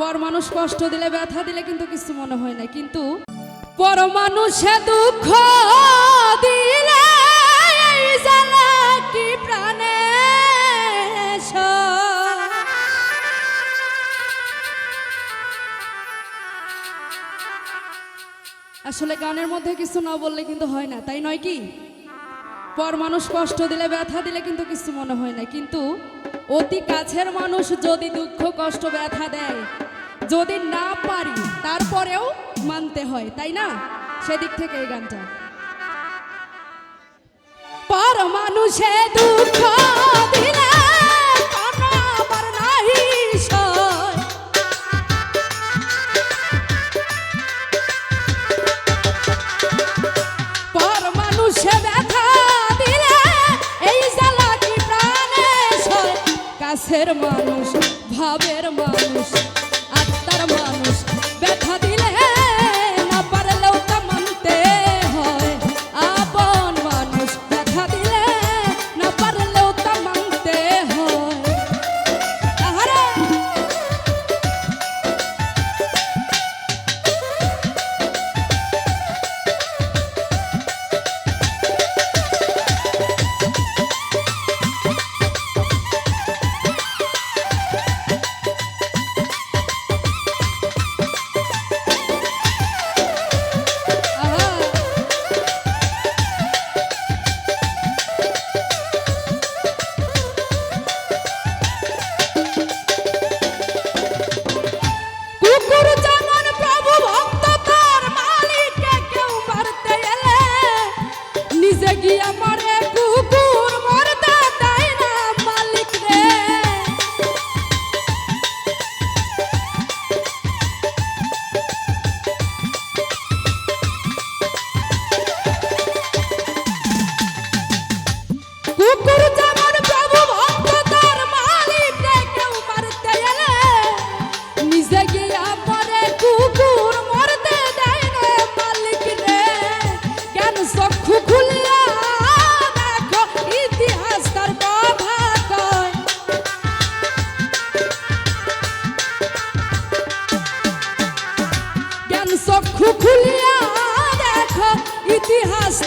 পর মানুষ কষ্ট দিলে, ব্যথা দিলে কিন্তু কিছু মনে হয় না। কিন্তু পর মানুষে দুঃখ দিলে কি প্রাণে আসলে গানের মধ্যে কিছু না বললে কিন্তু হয় না, তাই নয় কি? পর মানুষ কষ্ট দিলে, ব্যথা দিলে কিন্তু কিছু মনে হয় না। কিন্তু অতি কাছের মানুষ যদি দুঃখ, কষ্ট, ব্যথা দেয় যদি না পারি, তারপরেও মানতে হয়, তাই না? সেদিক থেকে এই গানটা। পর মানুষে দুঃখ কাছের মানুষ, ভাবের মানুষ আত্মার মানুষ। ব্যথা দিলে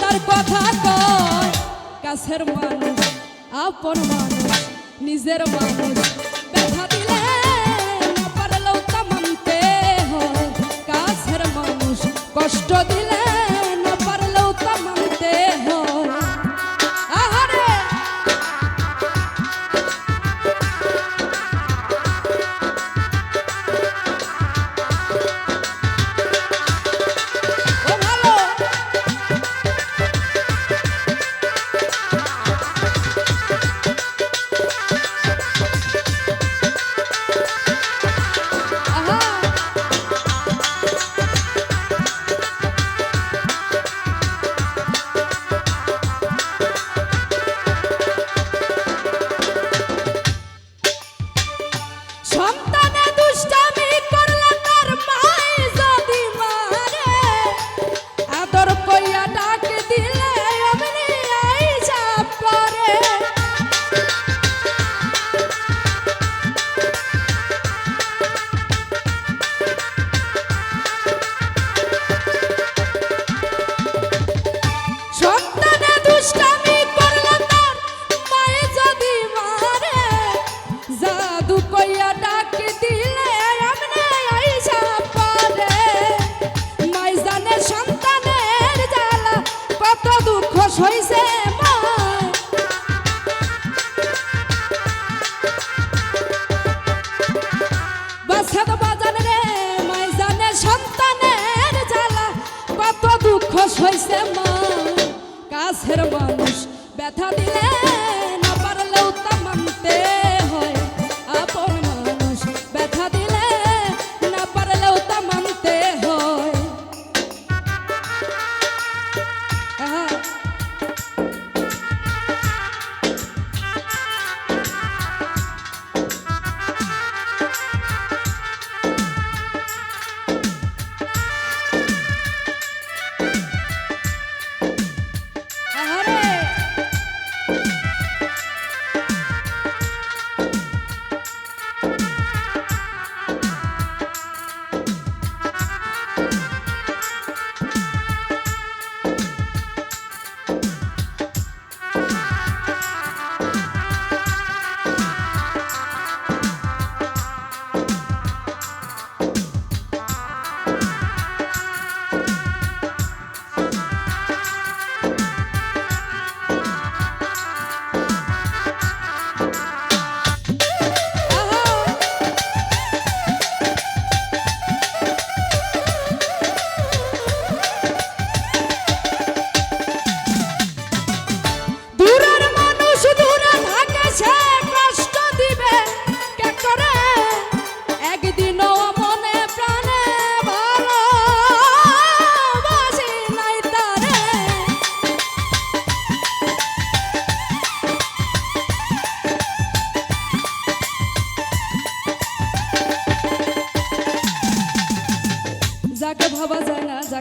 ইতিহাস কথা কয়। কাছের মানুষ আপন মানুষ নিজের মানুষ। সইছে মা। কাছের মানুষ ব্যথা দিলে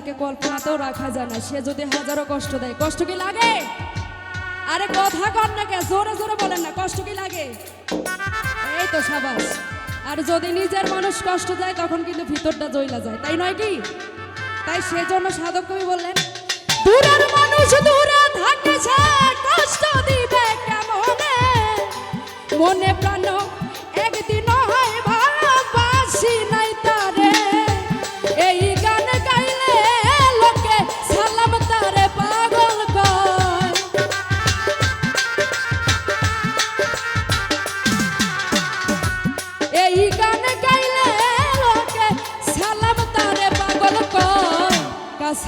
যাকে কল্পনাতেও রাখা যায় না। সে যদি হাজারো কষ্ট দেয়, কষ্ট কি লাগে? আরে কথা কর না কে জোরে জোরে বলেন না, কষ্ট কি লাগে? এই তো সাবাস। আর যদি নিজের মানুষ কষ্ট দেয়, তখন কিন্তু ভিতরটা জইলা যায়। তাই নয় কি? তাই সেজন্য সাধক কবি বললেন, দূরের মানুষ দূরে থাকছে কষ্ট দিবে কেমনে? মনে প্রাণ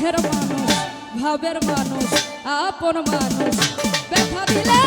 কাছের মানুষ ভাবের মানুষ আপন মানুষ। ব্যথা দিলে